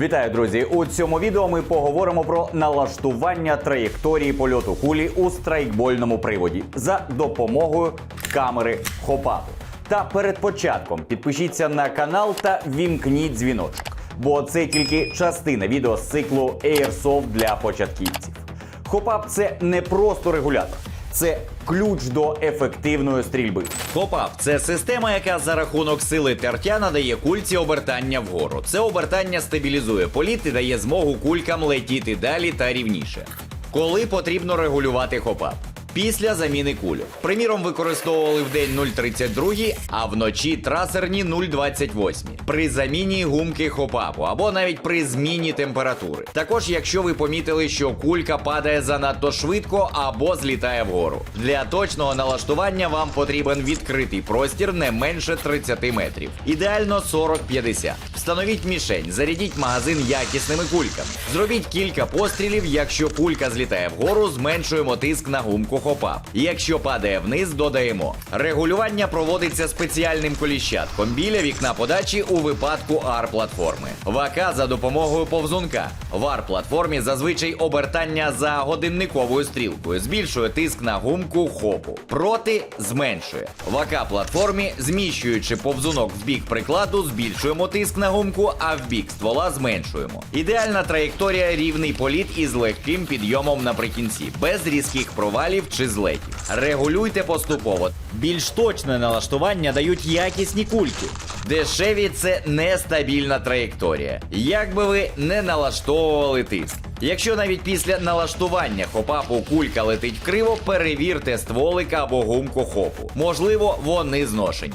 Вітаю, друзі! У цьому відео ми поговоримо про налаштування траєкторії польоту кулі у страйкбольному приводі за допомогою камери хопапу. Та перед початком підпишіться на канал та вімкніть дзвіночок, бо це тільки частина відео з циклу Airsoft для початківців. Хопап це не просто регулятор, це ключ до ефективної стрільби. Хопап це система, яка за рахунок сили тертя надає кульці обертання вгору. Це обертання стабілізує політ і дає змогу кулькам летіти далі та рівніше. Коли потрібно регулювати хопап? Після заміни кульок. Приміром, використовували в день 0,32, а вночі трасерні 0,28. При заміні гумки хопапу або навіть при зміні температури. Також, якщо ви помітили, що кулька падає занадто швидко або злітає вгору. Для точного налаштування вам потрібен відкритий простір не менше 30 метрів. Ідеально 40-50. Встановіть мішень, зарядіть магазин якісними кульками. Зробіть кілька пострілів. Якщо кулька злітає вгору, зменшуємо тиск на гумку хопап. Якщо падає вниз, додаємо. Регулювання проводиться спеціальним коліщатком біля вікна подачі у випадку ар-платформи. ВАКа за допомогою повзунка. В ар-платформі зазвичай обертання за годинниковою стрілкою збільшує тиск на гумку хопу. Проти зменшує. В АК-платформі, зміщуючи повзунок в бік прикладу, збільшуємо тиск на гумку, а в бік ствола зменшуємо. Ідеальна траєкторія рівний політ із легким підйомом наприкінці, без різких провалів чи злетів. Регулюйте поступово. Більш точне налаштування дають якісні кульки. Дешеві це нестабільна траєкторія. Як би ви не налаштовували тиск. Якщо навіть після налаштування хопапу кулька летить криво, перевірте стволика або гумку хопу. Можливо, вони зношені.